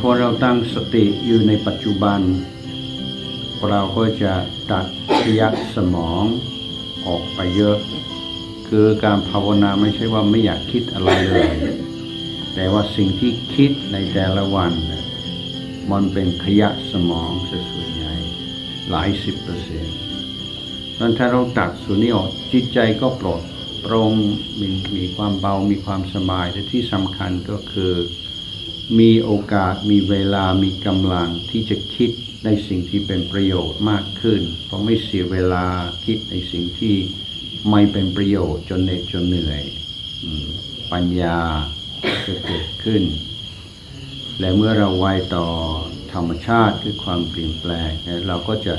พอเราตั้งสติอยู่ในปัจจุบัน เราก็จะตัดขยะสมองออกไปเยอะ คือการภาวนาไม่ใช่ว่าไม่อยากคิดอะไรเลย แต่ว่าสิ่งที่คิดในแต่ละวัน มันเป็นขยะสมองส่วนใหญ่หลายสิบเปอร์เซ็นต์นั้นถ้าเราตัดส่วนนี้ออกจิตใจก็ปลดโปร่งมีมีความเบามีความสบายแต่ที่สำคัญก็คือ มีโอกาสมีเวลามีกำลังที่จะคิดในสิ่งที่เป็นประโยชน์มากขึ้น เพราะไม่เสียเวลาคิดในสิ่งที่ไม่เป็นประโยชน์จนเหน็ดจนเหนื่อยปัญญาจะเกิดขึ้น และเมื่อเราไวต่อธรรมชาติคือความเปลี่ยนแปลงเราก็จะ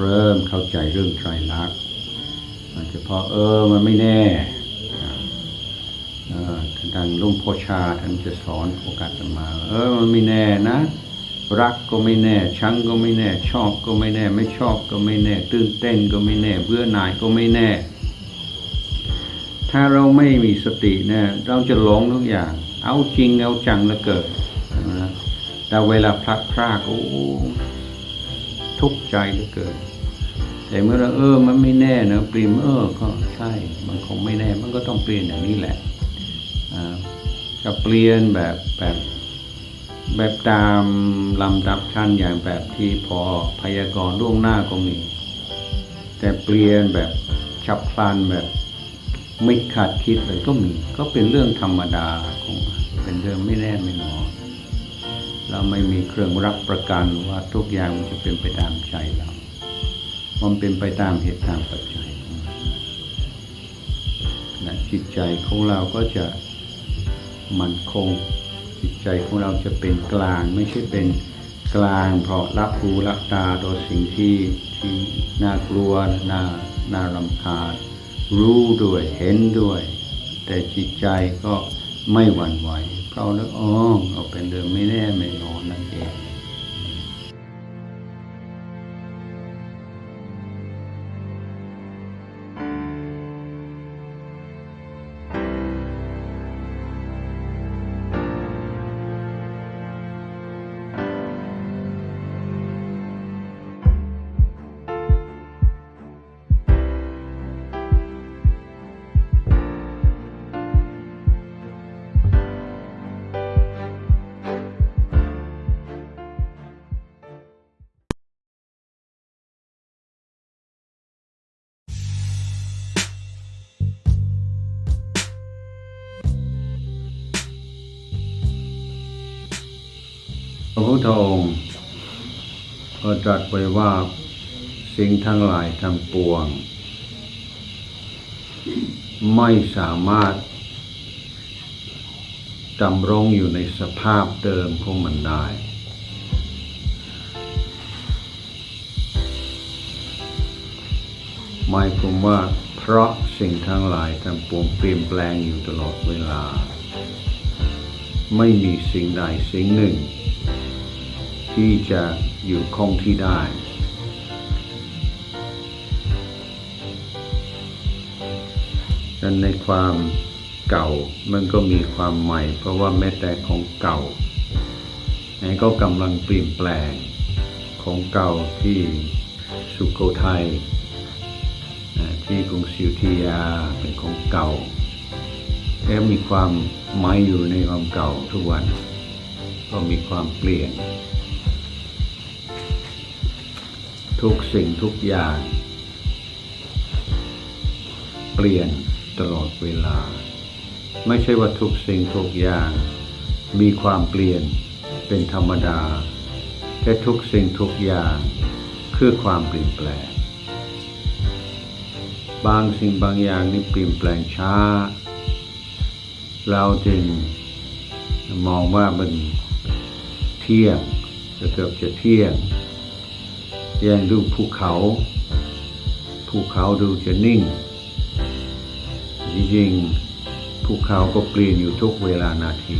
เริ่มเข้าใจเรื่องไตรลักษณ์อาจจะเพาะเออมันไม่แน่ ทางลุงพ่อชาท่านจะสอนโอกาสมา เออมันไม่แน่นะ รักก็ไม่แน่ ชังก็ไม่แน่ ชอบก็ไม่แน่ ไม่ชอบก็ไม่แน่ ตื่นเต้นก็ไม่แน่ เบื่อหน่ายก็ไม่แน่ ถ้าเราไม่มีสติเนี่ยเราจะหลงทุกอย่าง เอาจริงเอาจังแล้วเกิดนะแต่เวลาพลัดพรากโอ้ทุกข์ใจเหลือเกินแต่เมื่อเราเออมันไม่แน่นะเปลี่ยนเออก็ใช่ มันคงไม่แน่ มันก็ต้องเปลี่ยนอย่างนี้แหละ จะเปลี่ยนแบบแบบแบบตามลำดับชั้นอย่างแบบที่พอพยากรณ์ล่วงหน้าก็มี แต่เปลี่ยนแบบฉับพลันแบบไม่คาดคิดเลยก็มี ก็เป็นเรื่องธรรมดาของมันเป็นเรื่องไม่แน่ไม่นอนเราไม่มีเครื่องรับประกันว่าทุกอย่างมันจะเป็นไปตามใจเรา มันเป็นไปตามเหตุตามปัจจัยนะจิตใจของเราก็จะ มันคง จิตใจของเราจะเป็นกลางไม่ใช่เป็นกลางเพราะรับรู้รับตาต่อสิ่งที่ที่น่ากลัวน่าน่ารำคาญรู้ด้วยเห็นด้วย แต่จิตใจก็ไม่หวั่นไหวเพราะนึกอ๋อเราเป็นเรื่องไม่แน่ไม่นอนนั่นเอง พระพุทธองค์ก็ตรัสไว้ว่าสิ่งทั้งหลายทั้งปวง ไม่สามารถดำรงอยู่ในสภาพเดิมของมันได้ หมายความว่าเพราะสิ่งทั้งหลายทั้งปวงเปลี่ยนแปลงอยู่ตลอดเวลา ไม่มีสิ่งใดสิ่งหนึ่ง ที่จะอยู่คงที่ได้ ดังในความเก่ามันก็มีความใหม่ เพราะว่าแม้แต่ของเก่านั้นก็กำลังเปลี่ยนแปลงของเก่าที่สุโขทัยที่กรุงศรีอยุธยาเป็นของเก่าแล้วมีความใหม่อยู่ในความเก่าทุกวัน ก็มีความเปลี่ยน ทุกสิ่งทุกอย่าง เปลี่ยนตลอดเวลา ไม่ใช่ว่าทุกสิ่งทุกอย่าง มีความเปลี่ยนเป็นธรรมดา แต่ทุกสิ่งทุกอย่างคือความเปลี่ยนแปลง บางสิ่งบางอย่างนี่เปลี่ยนแปลงช้า เราจึงมองว่ามันเที่ยงจะเกือบจะเที่ยง แย่างดูภูเขาภูเขาดูจะนิ่งจริงๆภูเขาก็เปลี่ยนอยู่ทุกเวลานาที